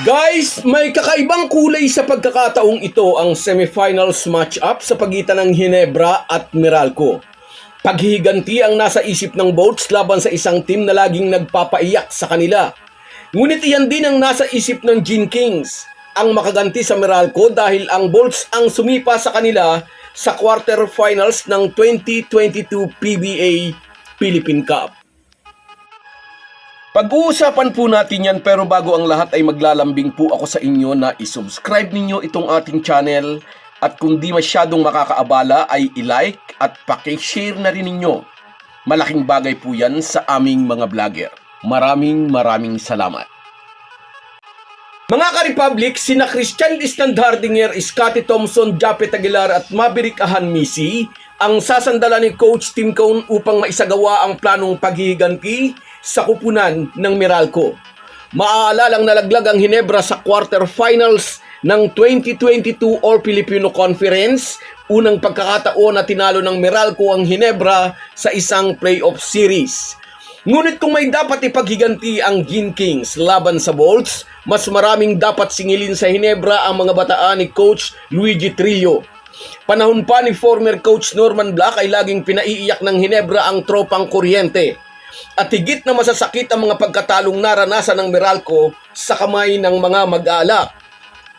Guys, may kakaibang kulay sa pagkakataong ito ang semifinals match-up sa pagitan ng Hinebra at Meralco. Paghihiganti ang nasa isip ng Bolts laban sa isang team na laging nagpapaiyak sa kanila. Ngunit iyan din ang nasa isip ng Gin Kings, ang makaganti sa Meralco dahil ang Bolts ang sumipa sa kanila sa quarterfinals ng 2022 PBA Philippine Cup. Pag-uusapan po natin yan pero bago ang lahat ay maglalambing po ako sa inyo na isubscribe ninyo itong ating channel at kung di masyadong makakaabala ay i-like at pakishare na rin ninyo. Malaking bagay po yan sa aming mga vlogger. Maraming maraming salamat. Mga ka-Republic, sina Christian Standhardinger, Scotty Thompson, Japet Aguilar at Maverick Ahanmisi ang sasandala ni Coach Tim Cone upang maisagawa ang planong paghihiganti sa kupunan ng Meralco. Maaalalang nalaglag ang Hinebra sa quarterfinals ng 2022 All Filipino Conference, unang pagkakataon na tinalo ng Meralco ang Hinebra sa isang playoff series. Ngunit kung may dapat ipaghiganti ang Gin Kings laban sa Bolts, mas maraming dapat singilin sa Hinebra ang mga bataan ni Coach Luigi Trillo. Panahon pa ni former coach Norman Black ay laging pinaiiyak ng Hinebra ang tropang kuryente. At higit na masasakit ang mga pagkatalong naranasan ng Meralco sa kamay ng mga mag-aalak.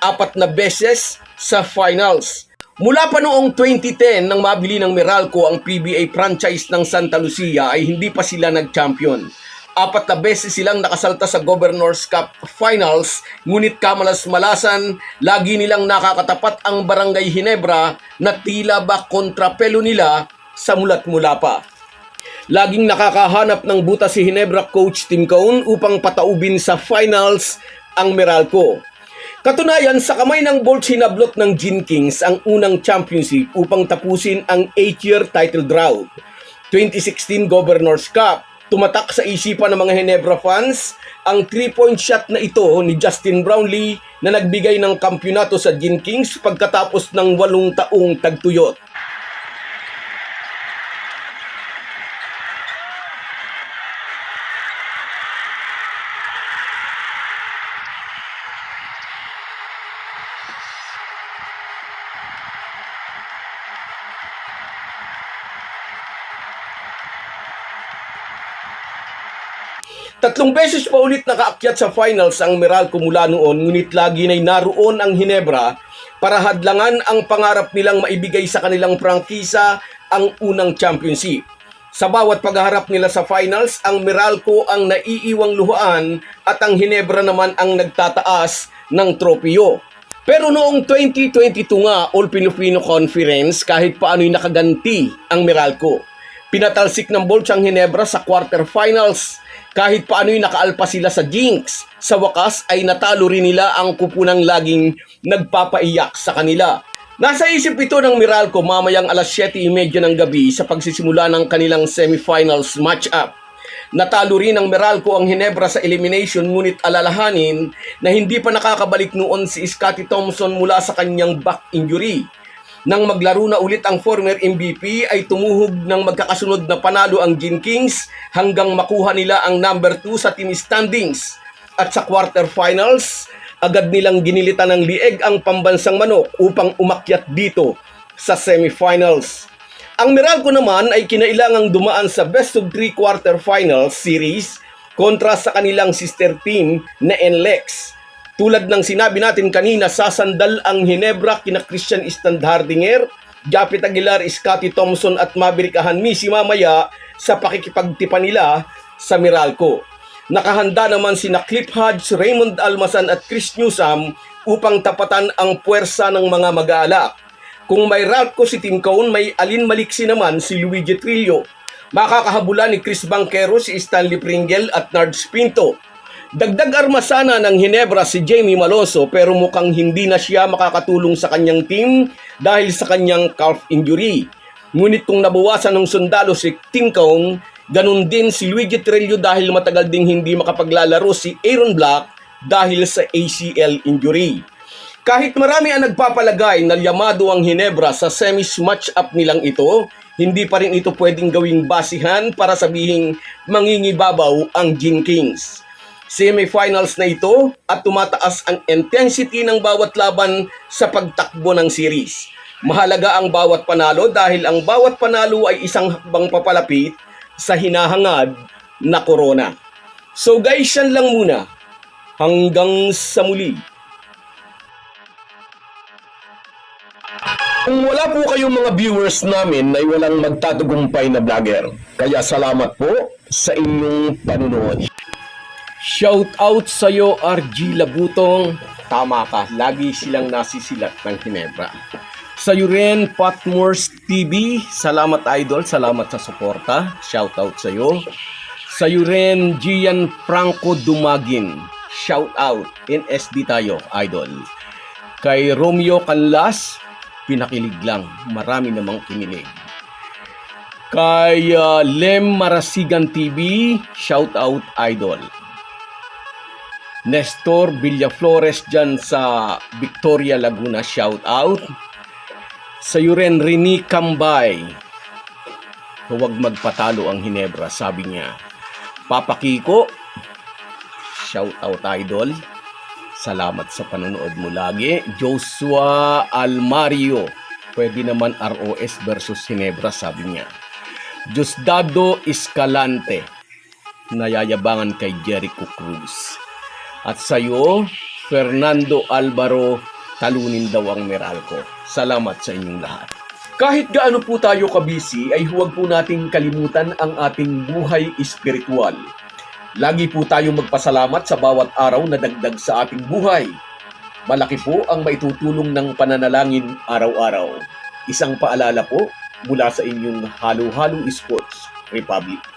Apat na beses sa finals. Mula pa noong 2010 nang mabili ng Meralco ang PBA franchise ng Santa Lucia ay hindi pa sila nag-champion. Apat na beses silang nakasalta sa Governor's Cup Finals, ngunit kamalas-malasan, lagi nilang nakakatapat ang Barangay Hinebra na tila ba kontrapelo nila sa mulat-mula pa. Laging nakakahanap ng buta si Hinebra coach Tim Cone upang pataubin sa finals ang Meralco. Katunayan, sa kamay ng Bolt hinablot ng Gin Kings ang unang championship upang tapusin ang 8-year title drought. 2016 Governor's Cup, tumatak sa isipan ng mga Hinebra fans ang 3-point shot na ito ni Justin Brownlee na nagbigay ng kampyonato sa Gin Kings pagkatapos ng walong taong tagtuyot. Tatlong beses pa ulit nakaakyat sa finals ang Meralco mula noon, ngunit lagi na'y naroon ang Hinebra para hadlangan ang pangarap nilang maibigay sa kanilang prangkisa ang unang championship. Sa bawat pagharap nila sa finals, ang Meralco ang naiiwang luhaan at ang Hinebra naman ang nagtataas ng tropeo. Pero noong 2022 nga, All Filipino Conference, kahit paano'y nakaganti ang Meralco. Pinatalsik ng Bolts ang Hinebra sa quarterfinals. Kahit paano'y nakaalpa sila sa Jinx. Sa wakas ay natalo rin nila ang kupunang laging nagpapaiyak sa kanila. Nasa isip ito ng Meralco mamayang alas 7.30 ng gabi sa pagsisimula ng kanilang semifinals match-up. Natalo rin ng Meralco ang Hinebra sa elimination ngunit alalahanin na hindi pa nakakabalik noon si Scotty Thompson mula sa kanyang back injury. Nang maglaro na ulit ang former MVP ay tumuhog ng magkakasunod na panalo ang Gin Kings hanggang makuha nila ang number 2 sa team standings. At sa quarterfinals, agad nilang ginilitan ng lieg ang pambansang manok upang umakyat dito sa semifinals. Ang Meralco naman ay kinailangang dumaan sa best of 3 quarterfinals series kontra sa kanilang sister team na NLEX. Tulad ng sinabi natin kanina, sasandal ang Hinebra kina Christian Standhardinger, Japit Aguilar, Scotty Thompson at Maverick Ahanmisi mamaya sa pakikipagtipa nila sa Meralco. Nakahanda naman sina Cliff Hodge, Raymond Almasan at Chris Newsam upang tapatan ang puwersa ng mga mag-aalak. Kung may Ralco si Tim Cone, may Alin Maliksi naman si Luigi Trillo. Makakahabulan ni Chris Banquero si Stanley Pringle at Nards Pinto. Dagdag armasana ng Hinebra si Jamie Maloso pero mukhang hindi na siya makakatulong sa kanyang team dahil sa kanyang calf injury. Ngunit kung nabawasan ng sundalo si Tim Cone, ganun din si Luigi Trillo dahil matagal ding hindi makapaglalaro si Aaron Black dahil sa ACL injury. Kahit marami ang nagpapalagay na yamado ang Hinebra sa semis match-up nilang ito, hindi pa rin ito pwedeng gawing basihan para sabihing mangingibabaw ang Gin Kings. Semifinals na ito at tumataas ang intensity ng bawat laban sa pagtakbo ng series. Mahalaga ang bawat panalo dahil ang bawat panalo ay isang hakbang papalapit sa hinahangad na corona. So guys, yan lang muna. Hanggang sa muli. Kung wala po kayong mga viewers namin ay walang magtatagumpay na vlogger. Kaya salamat po sa inyong panunood. Shout out sa iyo RG Labutong. Tama ka, lagi silang nasisilat ng Hinebra. Sa iyo rin, Patmores TV. Salamat idol, salamat sa suporta. Shout out sa iyo. Sa iyo rin, Gian Franco Dumagin. Shout out. NSD tayo, idol. Kay Romeo Canlas, pinakilig lang. Marami namang kinilig. Kay uh, Lem Marasigan TV, shout out idol. Nestor Villaflores dyan sa Victoria Laguna, shout out. Sa iyo rin, Rini Kambay. Huwag magpatalo ang Hinebra, sabi niya. Papa Kiko, shout out idol. Salamat sa panonood mo lagi. Joshua Almario. Pwede naman ROS versus Hinebra, sabi niya. Diosdado Escalante. Nayayabangan kay Jericho Cruz. At sa'yo, Fernando Alvaro, talunin daw ang Meralco. Salamat sa inyong lahat. Kahit gaano po tayo kabisi, ay huwag po nating kalimutan ang ating buhay espiritual. Lagi po tayong magpasalamat sa bawat araw na dagdag sa ating buhay. Malaki po ang maitutulong ng pananalangin araw-araw. Isang paalala po mula sa inyong Halo Halo Sports Republic.